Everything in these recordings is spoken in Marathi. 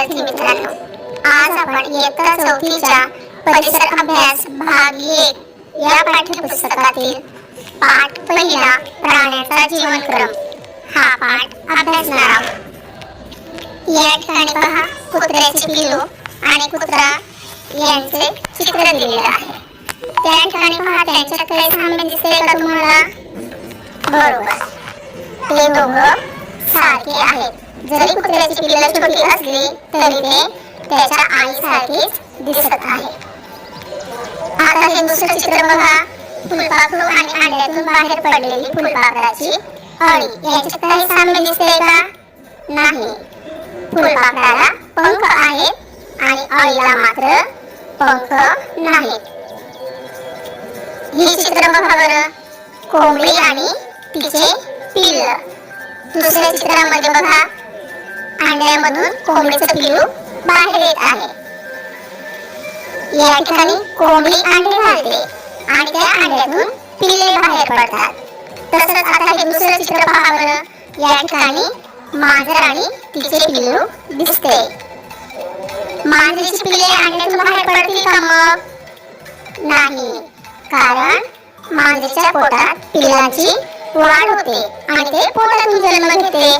विद्यार्थी मित्रांनो आज आपण इयत्ता चौथीच्या परिसर अभ्यास भाग एक या पाठ्यपुस्तकातील पाठ पहिला प्राण्याचा जीवनक्रम हा पाठ अभ्यासणार आहोत. या ठिकाणी पहा कुत्र्याचे पिलो आणि कुत्रा यांचे चित्र दिलेले आहे. त्या ठिकाणी पहा त्यांच्यात काही साम्य दिसते का तुम्हाला? बरोबर. ते दोघं सारखे आहेत. जरी कुत्र्याची पिल्ल छोटी असली तरी ते त्याच्या आईसारखेच दिसत आहे. आता हे दुसरं चित्र बघा. फुलपाखरू आणि अंड्यातून बाहेर पडलेली फुलपाखराची अळी. यांच्यात काही साम्य दिसते का? नाही. फुलपाखराला पंख आहेत आणि अळीला मात्र पंख नाहीत. हे चित्र बघा बरं. कोंबडी आणि तिचे पिल्ल. दुसऱ्या चित्रामध्ये बघा. अंड्यामधून कोंबडीचं पिल्लू बाहेर येत आहे. या ठिकाणी कोंबडी अंडे घालते आणि त्या अंड्यातून पिल्ले बाहेर पडतात. तसंच आता हे दुसरं चित्र पहा बरं. या ठिकाणी मांजर आणि तिचे पिल्लू दिसते. मांजरीची पिल्ले अंड्यातून बाहेर पडतील का मग? नाही. कारण मांजरीच्या पोटात पिल्लाची वाढ होते आणि ते पोटातून जन्म घेते.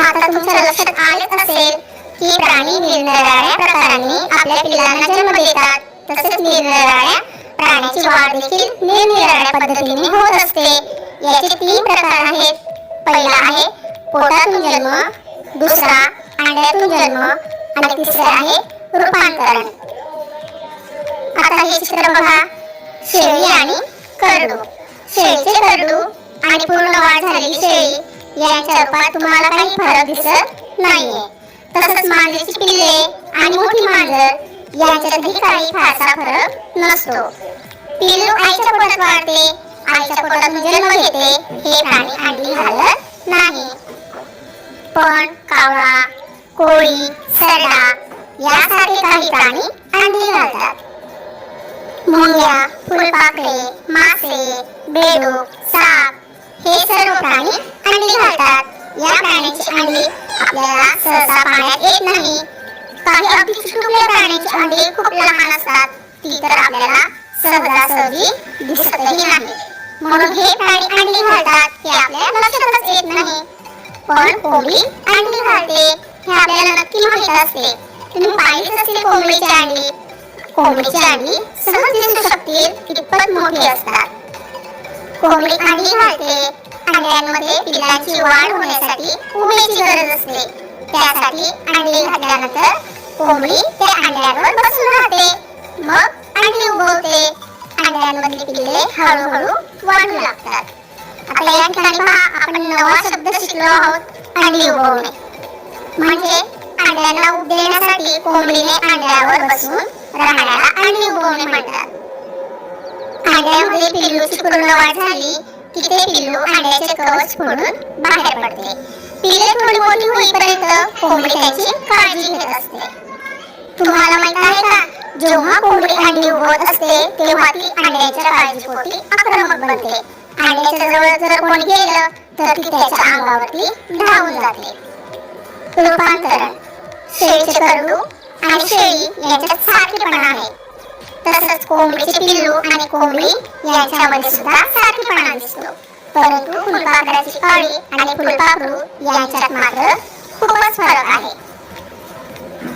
आता तुमच्या लक्षात आलेच असेल की प्राणी निरनिराळ्या प्रकारांनी आपल्या पिल्लांना जन्म देतात. तसेच निरनिराळ्या प्राण्याची वाढ देखील निरनिराळ्या पद्धतीने होत असते. याचे तीन प्रकार आहेत. पहिला आहे पोटातून जन्म दुसरा अंड्यातून जन्म आणि तिसरे आहे रूपांतरण. आता हे चित्र बघा. शेळी आणि करडू. शेळीचे करडू आणि पूर्ण वाढ झालेली शेळी यांच्या रूपात तुम्हाला काही फरक दिसत नाहीये. तसंच मांजरीची पिल्ले आणि मोठी मांजर यांच्यातही काही फारसा फरक नसतो. पिल्लू आईच्या पोटात वाढते आईच्या पोटातून जन्म घेते हे प्राणी अंडी घालत नाही. पण कावळा कोळी सरडा यासारखे काही प्राणी अंडी घालतात मुंग्या फुलपाखरे मासे बेडू साप हे सर्व प्राणी अंडी घालतात. या प्राण्याची अंडी आपल्याला सहसा पाण्यात येत नाही. काही अगदी चिटुकल्या प्राण्याची अंडी खूप लहान असतात. ती तर आपल्याला सहजासहजी दिसतही नाही. म्हणून हे प्राणी अंडी घालतात हे आपल्याला लक्षातच येत नाही. पण कोंबडी अंडी घालते हे आपल्याला नक्की माहीत असते. तुम्ही पाहिलीच असते कोंबडीची अंडी. कोंबडीची अंडी सहज दिसू शकतील कितपत मोठी असतात. कोंबडी अंडी घालते अंड्यांमध्ये पिल्लांची वाढ होण्यासाठी उमेची गरज असते. त्यासाठी अंडी घातल्यानंतर कोंबडी त्या अंड्यांवर बसून राहते. मग अंडी उगवते. अंड्यांमधली पिल्ले हळूहळू वाढू लागतात. आता या ठिकाणी पहा आपण नवा शब्द शिकलो आहोत अंडी उगवणे. म्हणजे अंड्यांना उब देण्यासाठी कोंबडीने अंड्यावर बसून राहण्याला अंडी म्हणतात अंड्यामध्ये पिल्लूची झाली की ते पिल्लू अंड्याचे कवच फोडून बाहेर पडते पिल्ले थोडी मोठी होईपर्यंत कोंबडी त्याची काळजी घेत असते तुम्हाला माहीत आहे का जेव्हा कोंबडी अंडी उगवत असते तेव्हा ती अंड्याच्या काळजीपोटी आक्रमक बनते अंड्याच्या जवळ जर कोणी गेलं तर ती त्याच्या अंगावरती धावून जाते रूपांतरण शेळीचे करडू आणि शेळी यांच्यात सारखेपणा आहे. तसंच कोंबडीचे पिल्लू आणि कोंबडी यांच्यामध्ये सुद्धा सारखेपणा दिसतो. परंतु फुलपाखराची काळी आणि फुलपाखरू यांच्यात मात्र खूपच फरक आहे.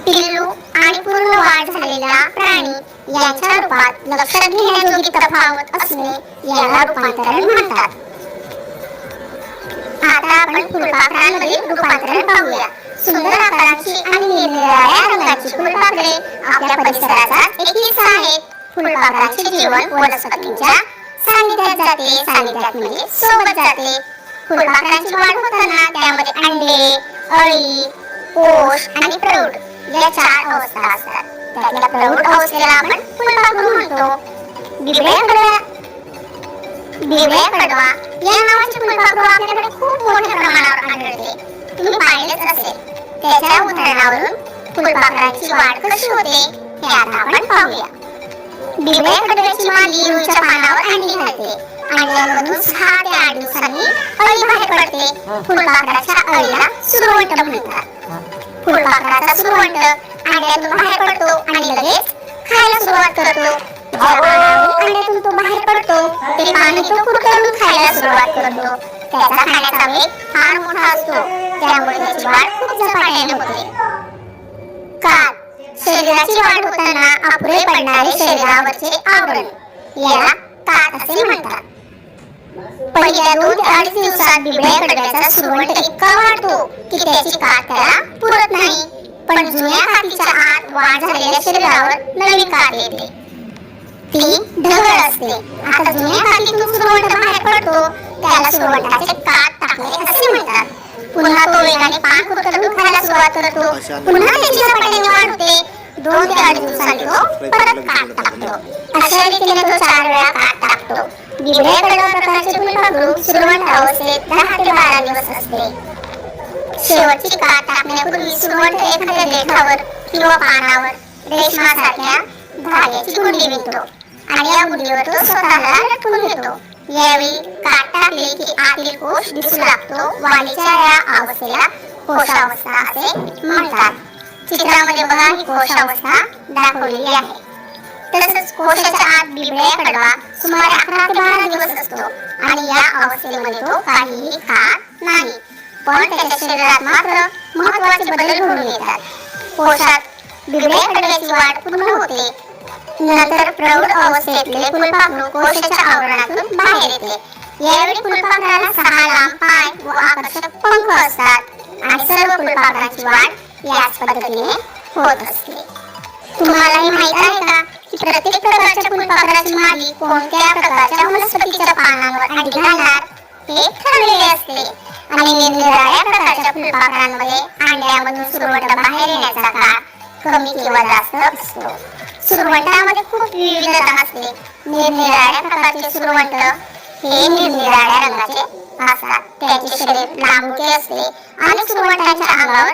पिल्लू आणि पूर्ण वाढ झालेला प्राणी यांच्या रूपात लक्षात घेण्याजोगी तफावत असणे याला रूपांतरण म्हणतात. आता आपण फुलपाखरांमधील रूपांतरण पाहूया. सुंदर आकारांची आणि निरनिराळ्या रंगांची फुलपाखरे आपल्या परिसराचा एक हिस्सा आहेत. फुलपाखराचे जीवन वनस्पतींच्या सानिध्यात जाते. सानिध्यात म्हणजे सोबत जाते. फुलपाखरांची वाढ होताना त्यामध्ये अंडे अळी कोश आणि प्रौढ या चार अवस्था असतात. त्यातल्या प्रौढ अवस्थेला आपण फुलपाखरू म्हणतो. बिबळ्या कडवा बिबळ्या कडवा या नावाचे फुलपाखरू आपल्याकडे खूप मोठ्या प्रमाणावर आढळते. तुम्ही पाहिलेच असेल. त्याच्या उदाहरणावरून फुलपाखराची वाढ कशी होते हे आता आपण पाहूया. बिबळ्या कडव्याची मादी रुईच्या पानावर अंडी घालते आणि यामधून सहा ते आठ दिवसांनी अळी बाहेर पडते. फुलपाखराच्या अळीला सुरवंट म्हणतात. फुलपाखराचा सुरवंट अंड्यातून बाहेर पडतो आणि लगेच खायला सुरुवात करतो. ज्या पानावरील अंड्यातून तो बाहेर पडतो ते पाणी तो कुरतडून सुरुवात करतो. त्याचा खाण्याचा वेग फार मोठा असतो. त्यामुळे त्याची वाढ खूप झपाट्याने होते. काल शरीराची वाढ होताना अपुरे पडणारे शरीरावरचे आवरण याला कात असे म्हणतात. पहिल्या दोन अडीच दिवसात बिबळ्या कडव्याचा सुरवंट इतका वाढतो की त्याची कात त्याला पुरत नाही. पण जुन्या कातीच्या आत वाढ झालेल्या शरीरावर नवी कात येते. ती ढगळ असते. आता जुन्या कातीतून सुरवंट बाहेर पडतो. त्याला सुरवंटाचे कात टाकणे असे म्हणतात. पुन्हा तो वेगाने पान कुरतडून खायला सुरुवात करतो. पुन्हा त्याची झपाट्याने वाढ होते. दोन ते अडीच दिवसांनी तो परत कात टाकतो. अशा रीतीने तो चार वेळा कात टाकतो. कडवा प्रकारचे फुलपाखरू अवस्थेत दहा ते बारा दिवस असते. शेवटची कात टाकण्यापूर्वी सुरवंट एखाद्या देठावर किंवा पानावर रेशमासारख्या धाग्याची गुंडी विणतो आणि या गुंडीवर तो स्वतःला लटकून घेतो. यावेळी कात की आतील कोश दिसू लागतो. वालीच्या या अवस्थेला कोशावस्था असे म्हणतात. चित्रामध्ये बघा ही कोशावस्था दाखवलेली आहे. तसंच कोशाच्या आत बिबळ्या कडवा सुमारे अकरा ते बारा दिवस असतो. आणि या अवस्थेमध्ये तो काहीही खात नाही. पण त्याच्या शरीरात मात्र महत्त्वाचे बदल घडून येतात. कोशात बिबळ्या कडव्याची वाढ पूर्ण होते. नंतर प्रौढ अवस्थेतले फुलपाखरू कोशाच्या आवरणातून बाहेर येते. यावेळी फुलपाखराला सहा लांब पाय व आकर्षक पंख असतात आणि सर्व फुलपाखराची वाढ याच पद्धतीने होत असते. तुम्हालाही माहीत आहे का की प्रत्येक प्रकारच्या फुलपाखराची मादी कोणत्या प्रकारच्या वनस्पतीच्या पानांवर अंडी घालणार? हे ठरलेले असते. आणि निरनिराळ्या प्रकारच्या फुलपाखरांमध्ये अंड्यामधून सुरवंट बाहेर येण्याचा काळ कमी किंवा जास्त असतो. सुरवंटामध्ये खूप विविधता असते. निरनिराळ्या प्रकारचे सुरवंट हे निरनिराळ्या रंगाचे असतात. त्याचे शरीर लांबुके असते आणि सुरवंटाच्या अंगावर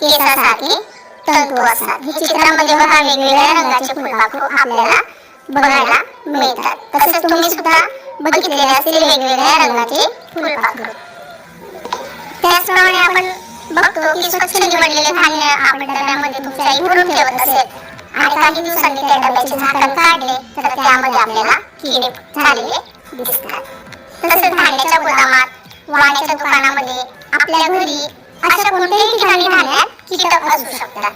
केसासारखे तंतू असतात. हे चित्रामध्ये बघा वेगवेगळ्या रंगाचे फुलपाखरू आपल्याला बघायला मिळतात. तसेच तुम्ही सुद्धा बघितलेले असतील वेगवेगळ्या रंगाचे फुलपाखरू. त्याचप्रमाणे आपण बघतो की स्वच्छ निवडलेले धान्य आपण डब्यामध्ये तुमच्या भरून ठेवत असेल. आणि काही दिवसांनी त्या डब्याचे झाकण काढले तर त्यामध्ये आपल्याला किडे झालेले दिसतात. तसेच धान्याच्या गोदामात वाण्याच्या दुकानामध्ये आपल्या घरी अशा कोणत्याही ठिकाणी धान्यात कीटक असू शकतात.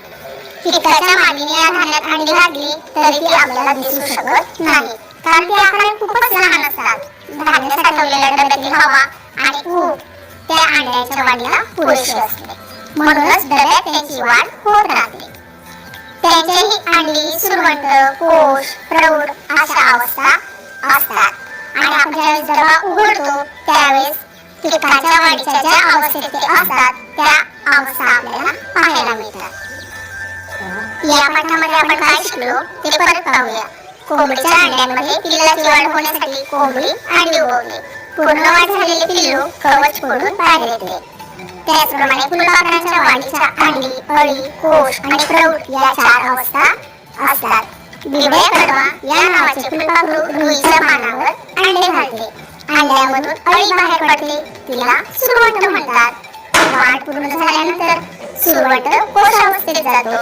कीटकाच्या मागीने या धान्यात अंडी घातली तरी ती आपल्याला दिसू शकत नाही. कारण ते आकडे खूपच लहान असतात. धान्य साठवलेल्या डब्यातील हवा आणि ऊब त्या अंड्याच्या वाढीला पुरेशी असते. म्हणूनच डब्यात त्यांची वाढ होत राहते. त्यांच्याही अंडी सुरवंट कोश प्रौढ अशा अवस्था असतात. आणि आपण ज्यावेळेस डबा उघडतो त्यावेळेस कीटकाच्या वाढीच्या ज्या अवस्थेत ते असतात त्या अवस्था आपल्याला पाहायला मिळतात. या पाठामध्ये आपण काय शिकलो ते परत पाहूया. कोंबडीच्या अंड्यांमध्ये पिल्लाची वाढ होण्यासाठी कोंबडी अंडी उगवते. पूर्ण वाढ झालेले पिल्लू कवच फोडून बाहेर येते. त्याचप्रमाणे फुलपाखरांच्या वाढीच्या अंडी अळी कोश आणि प्रौढ या चार अवस्था असतात. बिबळे कडवा या नावाचे फुलपाखरू रुईच्या पानावर अंडे घालते. अंड्यामधून अळी बाहेर पडते तिला सुरवंट म्हणतात. वाढ पूर्ण झाल्यानंतर सुरवंट कोशावस्थेत जातो.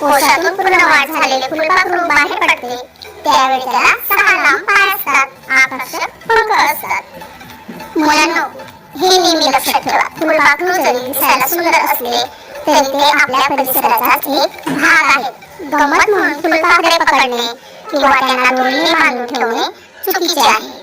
कोशातून पूर्ण वाढ झालेले फुलपाखरू बाहेर पडते. त्यावेळी त्याला सहा लांब पाय असतात. आकर्षक पंख असतात. मुलांना हे नेहमी लक्षात ठेवा. फुलबाग जरी दिसायला सुंदर असले तरी ते आपल्या परिसराचाच एक भाग आहे. गमत म्हणून फुलबागडे पकडणे किंवा त्यांना दोन्ही बांधून ठेवणे चुकीचे आहे.